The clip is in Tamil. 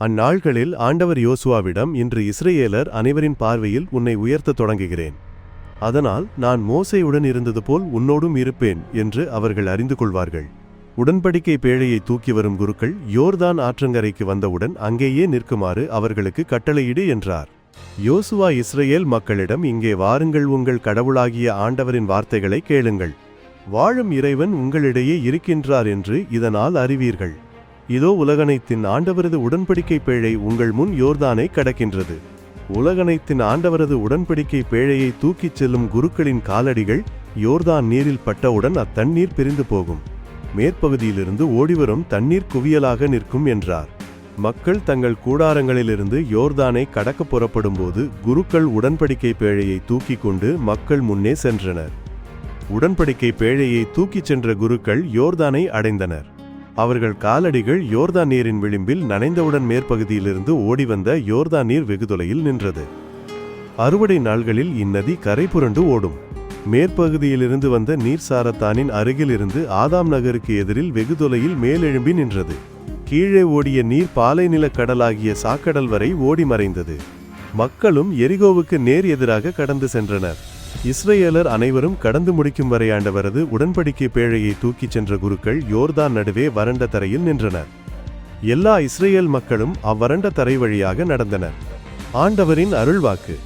அந்நாள்களில் ஆண்டவர் யோசுவாவிடம் இன்று இஸ்ரேலர் அனைவரின் பார்வையில் உன்னை உயர்த்தத் தொடங்குகிறேன். அதனால் நான் மோசையுடன் இருந்தது போல் உன்னோடும் இருப்பேன் என்று அவர்கள் அறிந்து கொள்வார்கள். உடன்படிக்கை பேழையை தூக்கி வரும் குருக்கள் யோர்தான் ஆற்றங்கரைக்கு வந்தவுடன் அங்கேயே நிற்குமாறு அவர்களுக்கு கட்டளையிடு என்றார். யோசுவா இஸ்ரேல் மக்களிடம் இங்கே வாருங்கள் உங்கள் கடவுளாகிய ஆண்டவரின் வார்த்தைகளை கேளுங்கள். வாழும் இறைவன் உங்களிடையே இருக்கின்றார் என்று இதனால் அறிவீர்கள். இதோ உலகனைத்தின் ஆண்டவரது உடன்படிக்கை பேழை உங்கள் முன் யோர்தானை கடக்கின்றது. உலகனைத்தின் ஆண்டவரது உடன்படிக்கை பேழையை தூக்கிச் செல்லும் குருக்களின் காலடிகள் யோர்தான் நீரில் பட்டவுடன் அத்தண்ணீர் பிரிந்து போகும். மேற்பகுதியிலிருந்து ஓடிவரும் தண்ணீர் குவியலாக நிற்கும் என்றார். மக்கள் தங்கள் கூடாரங்களிலிருந்து யோர்தானை கடக்க புறப்படும்போது குருக்கள் உடன்படிக்கை பேழையை தூக்கிக் கொண்டு மக்கள் முன்னே சென்றனர். உடன்படிக்கை பேழையை தூக்கிச் சென்ற குருக்கள் யோர்தானை அடைந்தனர். அவர்கள் காலடிகள் யோர்தான் நீரின் விளிம்பில் நனைந்தவுடன் மேற்பகுதியிலிருந்து ஓடி வந்த யோர்தான் நீர் வெகுதொலையில் நின்றது. அறுவடை நாள்களில் இந்நதி கரை புரண்டு ஓடும். மேற்பகுதியிலிருந்து வந்த நீர்சாரத்தானின் அருகிலிருந்து ஆதாம் நகருக்கு எதிரில் வெகு தொலையில் மேலெழும்பி நின்றது. கீழே ஓடிய நீர் பாலைநிலக் கடலாகிய சாக்கடல் வரை ஓடி மறைந்தது. மக்களும் எரிகோவுக்கு நேர் எதிராக கடந்து சென்றனர். இஸ்ரேலர் அனைவரும் கடந்து முடிக்கும் வரை ஆண்டவரது உடன்படிக்கை பேழையை தூக்கிச் சென்ற குருக்கள் யோர்தான் நடுவே வறண்ட தரையில் நின்றனர். எல்லா இஸ்ரேல் மக்களும் அவ்வறண்ட தரை வழியாக நடந்தனர். ஆண்டவரின் அருள்வாக்கு.